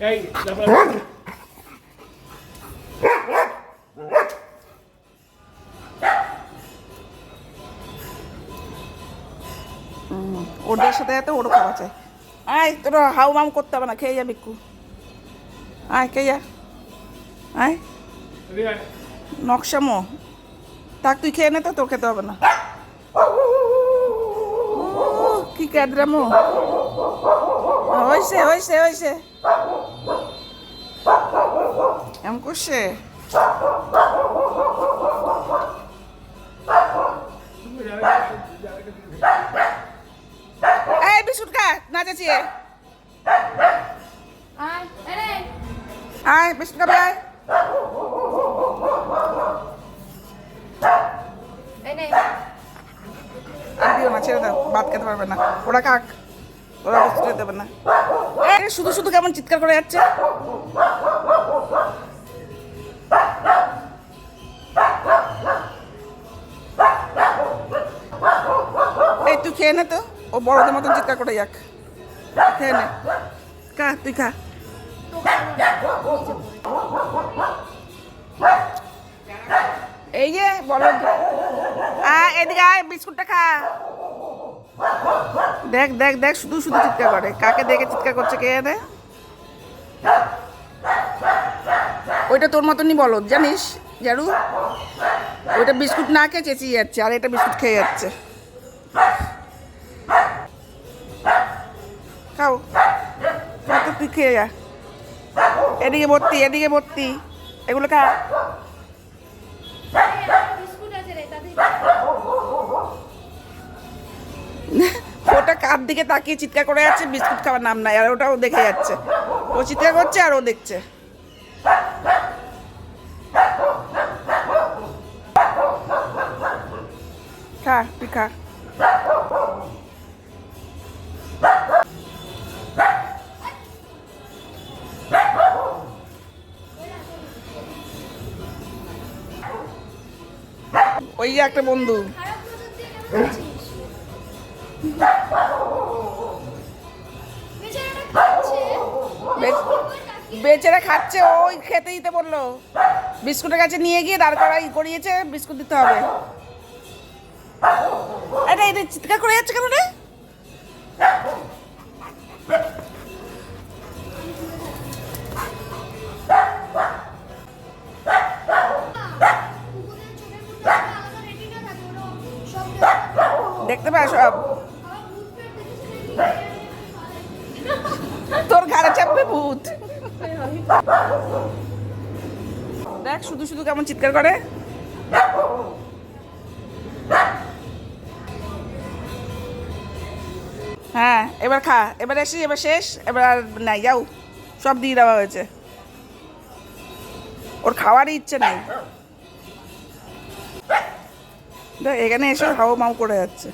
এই, ওদের সাথে এত ওরও খাওয়া চাই আয়, তোর হাউ মাম করতে হবে না, খেয়ে যা বিক্কু আয়, খেয়ে যা। আয়। নকশামো থাক তুই খেয়ে নে তো তোর খেতে হবে না। কি ক্যাদরামো হয়েছে হয়েছে হয়েছে এমন করছে? এই বিস্কুট খা না চাচিয়ে আয় বিস্কুট খাবে আয় দিও না ছেড়ে দাও ভাত খেতে পারবে না। ওরা কাক ওরা বুঝতে দেবে না। শুধু শুধু কেমন চিৎকার করে যাচ্ছে? এই তুই খেয়ে নে তো। ও বড়দের মতন চিৎকার করে যাক। খেয়ে নে। খা তুই খা। এই যে বড় আয় এদিকে আয়, বিস্কুটটা খা। দেখ দেখ দেখ, শুধু শুধু চিৎকার করে। কাকে দেখে চিৎকার করছে কে জানে? ওইটা তোর মতনই বলো জানিস, জারু? ওইটা বিস্কুট না খেয়ে চেঁচিয়ে যাচ্ছে, আর এটা বিস্কুট খেয়ে যাচ্ছে। খাও। তুই খেয়ে যা। এদিকে ভর্তি এদিকে ভর্তি। এগুলো খা। ওটা কার দিকে তাকিয়ে চিৎকার করে যাচ্ছে? বিস্কুট খাওয়ার নাম নাই, আর ওটাও দেখে যাচ্ছে। ও চিৎকার করছে আর ও দেখছে। খা, তুই খা। ওই একটা বন্ধু। বেচারা খাচ্ছে ওই খেতে দিতে বলল। বিস্কুটের কাছে নিয়ে গিয়ে দাঁড় করাই করিয়েছে বিস্কুট দিতে হবে। আরে এটা চিৎকার করে যাচ্ছে কেন রে? কুকুরের চোখের মধ্যে ভূত। দেখ, শুধু শুধু কেমন চিৎকার করে। হ্যাঁ এবার খা, এবার এসি এবার শেষ, এবার আর নাই, যাও, সব দিয়ে দেওয়া হয়েছে। ওর খাওয়ারই ইচ্ছে নাই। এখানে এসে হাও মাও করে যাচ্ছে।